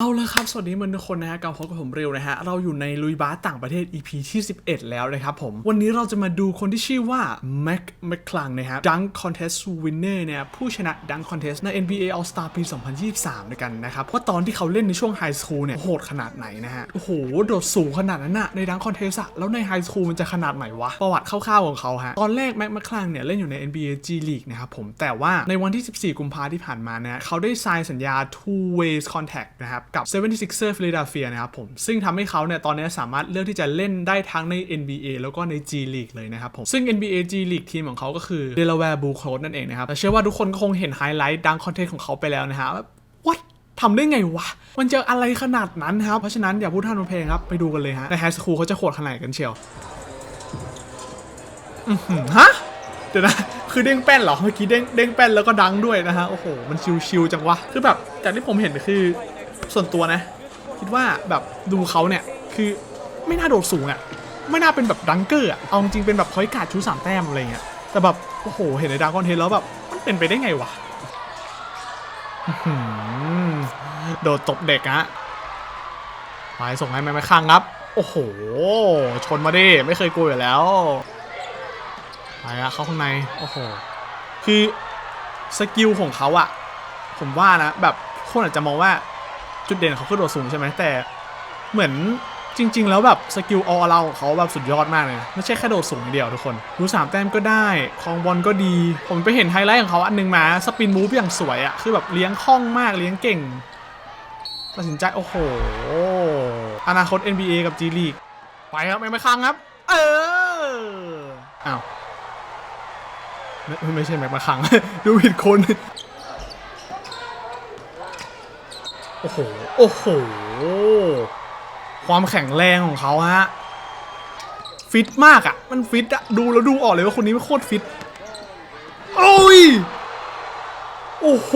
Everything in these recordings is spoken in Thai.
เอาละครับ สวัสดีมันทุกคนนะฮะกับพบกับผมเร็วนะฮะ เราอยู่ในลุยบาสต่างประเทศ EP ที่ 11 แล้วนะครับผม วันนี้เราจะมาดูคนที่ชื่อว่าแม็กแมคคลังนะครับ Dunk Contest Winner เนี่ยผู้ชนะ Dunk Contest ใน NBA All Star ปี 2023 ด้วยกันนะครับ ว่าตอนที่เขาเล่นในช่วงไฮสคูลเนี่ย โหดขนาดไหนนะฮะ โอ้โห โดดสูงขนาดนั้นอะใน Dunk Contest อะแล้วในไฮสคูลมันจะขนาดไหนวะ ประวัติคร่าวๆของเขาฮะ ตอนแรกแม็กแมคคลังเนี่ยเล่นอยู่ใน NBA G League นะครับผมแต่ว่าในวันที่ 14 กุมภาที่ผ่านมาเนะเขาได้ sign สัญญา two ways contract นะครับกับ 76er Philadelphia นะครับผม ซึ่งทำให้เขาเนี่ยตอนนี้สามารถเลือกที่จะเล่นได้ทั้งใน NBA แล้วก็ใน G League เลยนะครับผม ซึ่ง NBA G League ทีมของเขาก็คือ Delaware Blue Coats นั่นเองนะครับแต่เชื่อว่าทุกคนก็คงเห็นไฮไลท์ดังคอนเทนต์ของเขาไปแล้วนะฮะ what ทำได้ไงวะ มันจะอะไรขนาดนั้นครับ เพราะฉะนั้นอย่าพูดท่านเพลงครับ ไปดูกันเลยฮะในไฮสคูลเขาจะโหดขนาดกันเชียวฮะ เดี๋ยวนะ คือเด้งแป้นเหรอ เมื่อกี้เด้งเด้งแป้นแล้วก็ดังด้วยนะฮะ โอ้โห มันชิวๆจังวะ คือแบบ จากที่ผมเห็นคือ ส่วนตัวนะ คิดว่าแบบดูเขาเนี่ย คือไม่น่าโดดสูงอะ่ะ ไม่น่าเป็นแบบดังเกอร์อะเอาจริงเป็นแบบพอยการ์ดชูสามแต้มอะไรเงี้ย แต่แบบ โอ้โห เห็นในดังคอนเทนแล้วแบบ มันเป็นไปได้ไงวะโดดตบเด็กฮะไปส่งให้แม่ไม่ข้างครับ โอ้โห ชนมาดิ ไม่เคยกลัวอยู่แล้วไปอะเข้าข้างใน โอ้โห คือสกิลของเขาอะผมว่านะ แบบคนอาจจะมองว่า จุดเด่นเขาคือโดดสูงใช่ไหมแต่เหมือนจริง ๆ แล้วแบบสกิลออเราเขาแบบสุดยอดมากเลยไม่ใช่แค่โดดสูงอย่างเดียวทุกคนรู้สามแต้มก็ได้คลองบอลก็ดี ผมไปเห็นไฮไลท์ของเขาอันหนึงมาสปินมูฟอย่างสวยอะคือแบบเลี้ยงคล่องมากเลี้ยงเก่งตัดสินใจโอ้โห อนาคต NBA กับ G League ไปครับไม่ไม่ค้างครับ เอออ้าวไม่ไม่ใช่แม็กมาขัง ดูผิดคน โอ้โห โอ้โห ความแข็งแรงของเขาฮะ ฟิตมากอะ่ะ มันฟิตอะดูแล้วดูออกเลยว่าคนนี้มันโคตรฟิต โอ้ย โอ้โห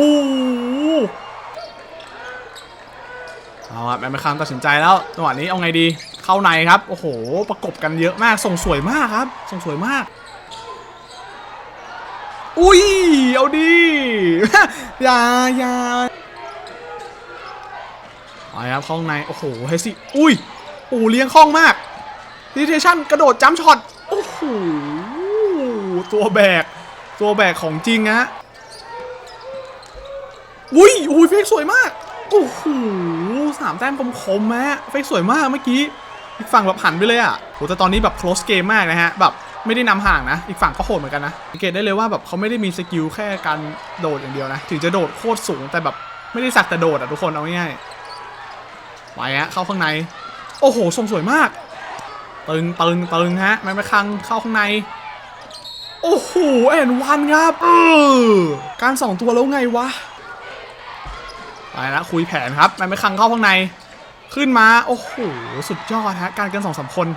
เอาครับแม็กมาขังตัดสินใจแล้วจังหวะนี้เอาไงดี เข้าในครับ โอ้โห ประกบกันเยอะมาก ส่งสวยมากครับ ส่งสวยมากอุ้ย เอาดี อย่าอย่า ไปครับข้าข้างใน โอ้โหเฮซี่อุ้ยอ้เลี้ยงคลองมากดิเทชันกระโดดจัมช็อต โอ้โห ตัวแบก ตัวแบกของจริงฮะอุ้ยอุ้ยเฟกสวยมาก โอ้โหสามแต้มคมๆฮะเฟกสวยมากเมื่อกี้ อีกฝั่งแบบหันไปเลยอะโหแต่ตอนนี้แบบ close game มากนะฮะ แบบไม่ได้นำห่างนะ อีกฝั่งก็โหดเหมือนกันนะสังเกตได้เลยว่าแบบเขาไม่ได้มีสกิลแค่การโดดอย่างเดียวนะ ถึงจะโดดโคตรสูงแต่แบบไม่ได้สักแต่โดดอะทุกคนเอาง่ายๆ ไปฮะเข้าข้างใน โอ้โหทรงสวยมาก ตึงตึงตึงฮะแม่ไม่คังเข้าข้างใน โอ้โหแอนวันครับเออการสองตัวแล้วไงวะไปแล้วคุยแผนครับแม่ไม่คังเข้าข้างใน ขึ้นมาโอ้โหสุดยอดฮะการกันสองสามคน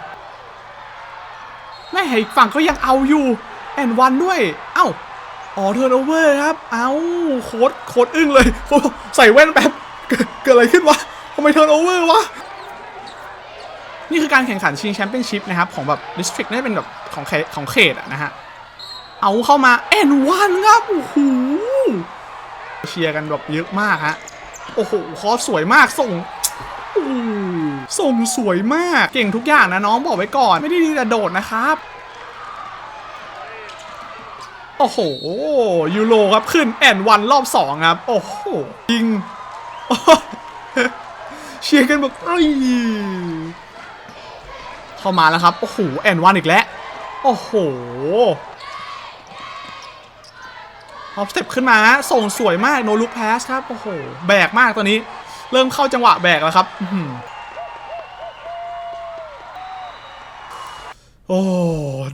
แม่อีกฝั่งก็ยังเอาอยู่แอนวันด้วย เอ้าอ๋อเทิร์นโอเวอร์ครับ เอ้าโค้ดโค้ดอึ้งเลย ใส่แว่นแป๊บ เกิดอะไรขึ้นวะ ทำไมเทิร์นโอเวอร์วะ นี่คือการแข่งขันชิงแชมเปี้ยนชิพนะครับ ของแบบดิสทริกน่าจะเป็นแบบของเขตของเขตอะนะฮะ เอาเข้ามาแอนวันครับ โอ้โห เชียร์กันแบบเยอะมากฮะ โอ้โห คอสสวยมากส่งโอ้ส่งสวยมาก เก่งทุกอย่างนะน้องบอกไว้ก่อน ไม่ได้ดีแต่โดดนะครับ โอ้โห ยูโรครับขึ้นแอนวันรอบสองครับ โอ้โหยิง เชียร์กันแบบเอ้ยเข้ามาแล้วครับ โอ้โห แอนวันอีกแล้ว โอ้โหฮอปสเต็ปขึ้นมา ส่งสวยมาก โนลุกแพสครับ โอ้โห แบกมากตอนนี้ เริ่มเข้าจังหวะแบกแล้วครับอื้อหือ โอ้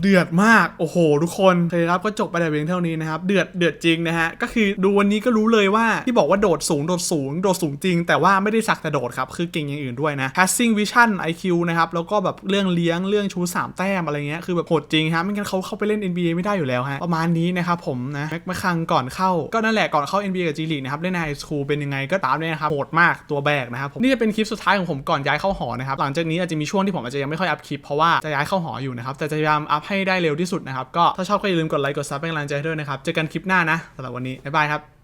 เดือดมากโอ้โห ทุกคนเคครับก็จบไปแต่เพียงเท่านี้นะครับเดือดเดือดจริงนะฮะก็คือดูวันนี้ก็รู้เลยว่าที่บอกว่าโดดสูงโดดสูงโดดสูงจริง แต่ว่าไม่ได้สักแต่โดดครับคือเก่งอย่างอื่นด้วยนะ passing vision IQ นะครับแล้วก็แบบเรื่องเลี้ยงเรื่องชูสามแต้มอะไรเงี้ยคือแบบโหดจริงฮะไม่งั้นเขาเข้าไปเล่น NBA ไม่ได้อยู่แล้วฮะประมาณนี้นะครับผมนะแม็กมาคังก่อนเข้าก็นั่นแหละก่อนเข้า NBA กับ G League นะครับเล่นในไฮสคูลเป็นยังไงก็ตามเนี่ยนะครับโหดมากตัวแบกนะครับผมนี่จะเป็นคลิปสุดท้ายของผมก่อนย้ายเข้าหอนะครับหลังจากนี้อาจจะมีช่วงที่ผมอาจจะยังไม่ค่อยอัพคลิปเพราะว่าจะย้ายเข้าหออยู่นะนะครับ แต่จะพยายามอัพให้ได้เร็วที่สุดนะครับ ก็ถ้าชอบก็อย่าลืมกดไลค์ กดซับเป็นกำลังใจให้ด้วยนะครับ เจอกันคลิปหน้านะสำหรับวันนี้ บ๊ายบายครับ